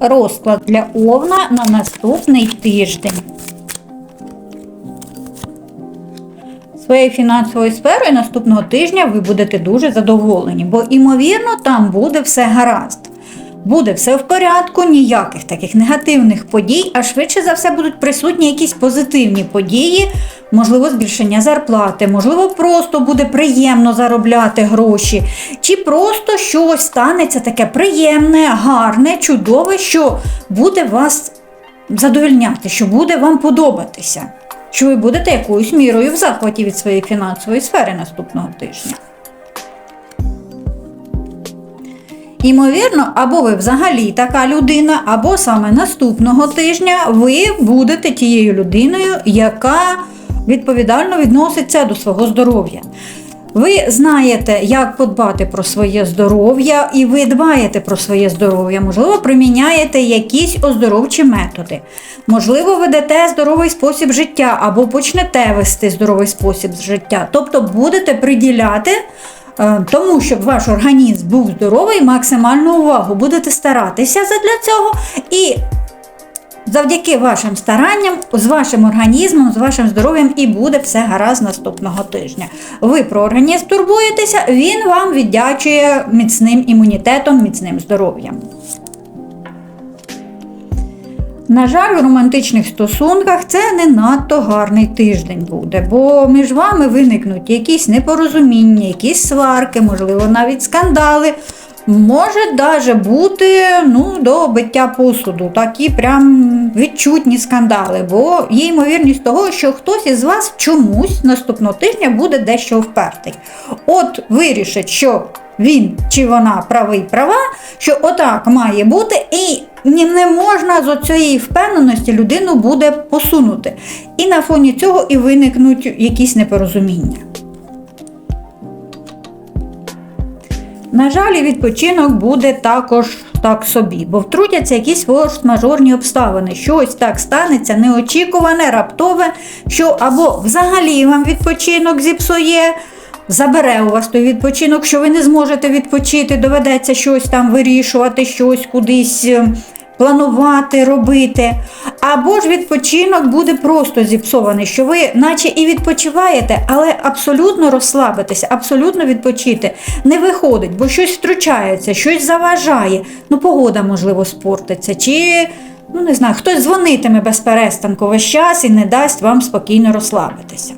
Розклад для Овна на наступний тиждень. Своєю фінансовою сферою наступного тижня ви будете дуже задоволені, бо, ймовірно, там буде все гаразд. Буде все в порядку, ніяких таких негативних подій, а швидше за все будуть присутні якісь позитивні події, можливо, збільшення зарплати, можливо, просто буде приємно заробляти гроші, чи просто щось станеться таке приємне, гарне, чудове, що буде вас задовольняти, що буде вам подобатися, що ви будете якоюсь мірою в захваті від своєї фінансової сфери наступного тижня. Імовірно, або ви взагалі така людина, або саме наступного тижня ви будете тією людиною, яка відповідально відноситься до свого здоров'я. Ви знаєте, як подбати про своє здоров'я, і ви дбаєте про своє здоров'я. Можливо, приміняєте якісь оздоровчі методи. Можливо, ведете здоровий спосіб життя або почнете вести здоровий спосіб життя. Тобто будете приділяти тому, щоб ваш організм був здоровий, максимальну увагу. Будете старатися для цього і завдяки вашим старанням, з вашим організмом, з вашим здоров'ям і буде все гаразд наступного тижня. Ви про організм турбуєтеся, він вам віддячує міцним імунітетом, міцним здоров'ям. На жаль, у романтичних стосунках це не надто гарний тиждень буде, бо між вами виникнуть якісь непорозуміння, якісь сварки, можливо, навіть скандали. Може даже бути ну, до биття посуду, такі прям відчутні скандали, бо є ймовірність того, що хтось із вас чомусь наступного тижня буде дещо впертий. От вирішить, що він чи вона правий права, що отак має бути, і не можна з цієї впевненості людину буде посунути. І на фоні цього і виникнуть якісь непорозуміння. На жаль, відпочинок буде також так собі, бо втрутяться якісь форс-мажорні обставини. Щось так станеться неочікуване, раптове, що або взагалі вам відпочинок зіпсує, забере у вас той відпочинок, що ви не зможете відпочити, доведеться щось там вирішувати, щось кудись. е, Планувати, робити, або ж відпочинок буде просто зіпсований, що ви, наче і відпочиваєте, але абсолютно розслабитеся, абсолютно відпочити не виходить, бо щось втручається, щось заважає. Ну, погода, можливо, спортиться, чи ну не знаю, хтось дзвонитиме без перестанку весь час і не дасть вам спокійно розслабитися.